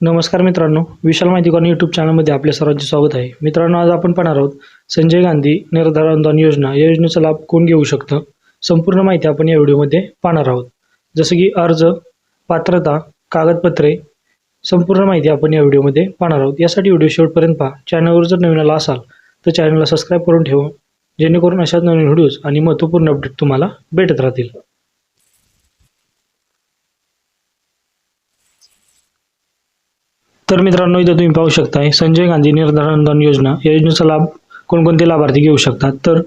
नमस्कार मित्रांनो विशाल माहिती कॉर्नर यूट्यूब चॅनलमध्ये आपल्या सर्वांचे स्वागत आहे. मित्रांनो आज आपण पाहणार आहोत संजय गांधी निर्धार अनुदान योजना. या योजनेचा लाभ कोण घेऊ शकतं? संपूर्ण माहिती आपण या व्हिडिओमध्ये पाहणार आहोत. जसं की अर्ज पात्रता कागदपत्रे संपूर्ण माहिती आपण या व्हिडिओमध्ये पाहणार आहोत. यासाठी व्हिडिओ शेवटपर्यंत पहा. चॅनलवर जर नवीन आला असाल तर चॅनलला सबस्क्राईब करून ठेवा. जेणेकरून अशाच नवीन व्हिडिओज आणि महत्त्वपूर्ण अपडेट तुम्हाला भेटत राहतील. तर मित्रांनो इथं तुम्ही पाहू शकताय संजय गांधी निर्धार अनुदान योजना. या योजनेचा लाभ कोणकोणते लाभार्थी घेऊ शकतात? तर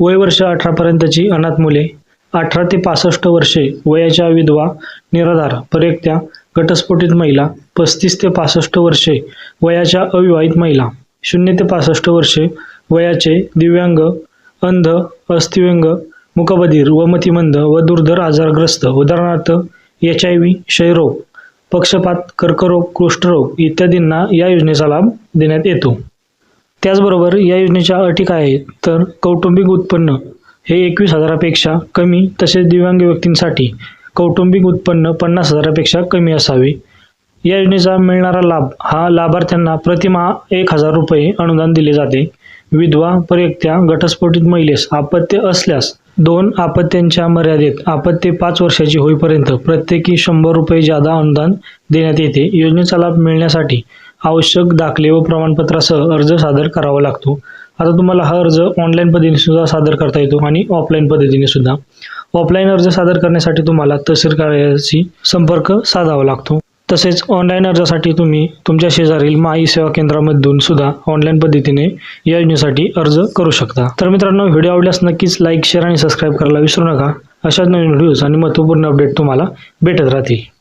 वय वर्ष अठरापर्यंतची अनाथ मुले अठरा ते पासष्ट वर्षे वयाच्या विधवा निराधार परित्या घटस्फोटित महिला पस्तीस ते पासष्ट वर्षे वयाच्या अविवाहित महिला शून्य ते पासष्ट वर्षे वयाचे दिव्यांग अंध अस्थिव्यंग मुकबधीर व मतिमंद व दुर्धर आजारग्रस्त. उदाहरणार्थ एच आय व्ही क्षयरोग पक्षपात कर्करोग कुष्ठरोग इत्यादींना या योजनेचा लाभ देण्यात येतो. त्याचबरोबर या योजनेच्या अटी काय आहेत? तर कौटुंबिक उत्पन्न हे एकवीस हजारापेक्षा कमी तसेच दिव्यांग व्यक्तींसाठी कौटुंबिक उत्पन्न पन्नास हजारापेक्षा कमी असावे. या योजनेचा मिळणारा लाभ हा लाभार्थ्यांना प्रतिमाह एक हजार रुपये अनुदान दिले जाते. विधवा परित्या घटस्फोटित महिलेस अपत्य असल्यास दोन अपत्यांच्या मर्यादेत अपत्य पाच वर्षाची होईपर्यंत प्रत्येकी शंभर रुपये जादा अनुदान देण्यात येते. योजनेचा लाभ मिळण्यासाठी आवश्यक दाखले व प्रमाणपत्रासह अर्ज सादर करावा लागतो. आता तुम्हाला हा अर्ज ऑनलाईन पद्धतीने सुद्धा सादर करता येतो आणि ऑफलाईन पद्धतीने सुद्धा. ऑफलाईन अर्ज सादर करण्यासाठी तुम्हाला तहसील कार्यालयाशी संपर्क साधावा लागतो. तसेच ऑनलाईन अर्जासाठी तुम्ही तुमच्या शेजारील माई सेवा केंद्रामधून सुद्धा ऑनलाईन पद्धतीने या योजनेसाठी अर्ज करू शकता. तर मित्रांनो व्हिडिओ आवडल्यास नक्कीच लाईक शेअर आणि सबस्क्राईब करायला विसरू नका. अशाच नवीन व्हिडिओज आणि महत्त्वपूर्ण अपडेट तुम्हाला भेटत राहतील.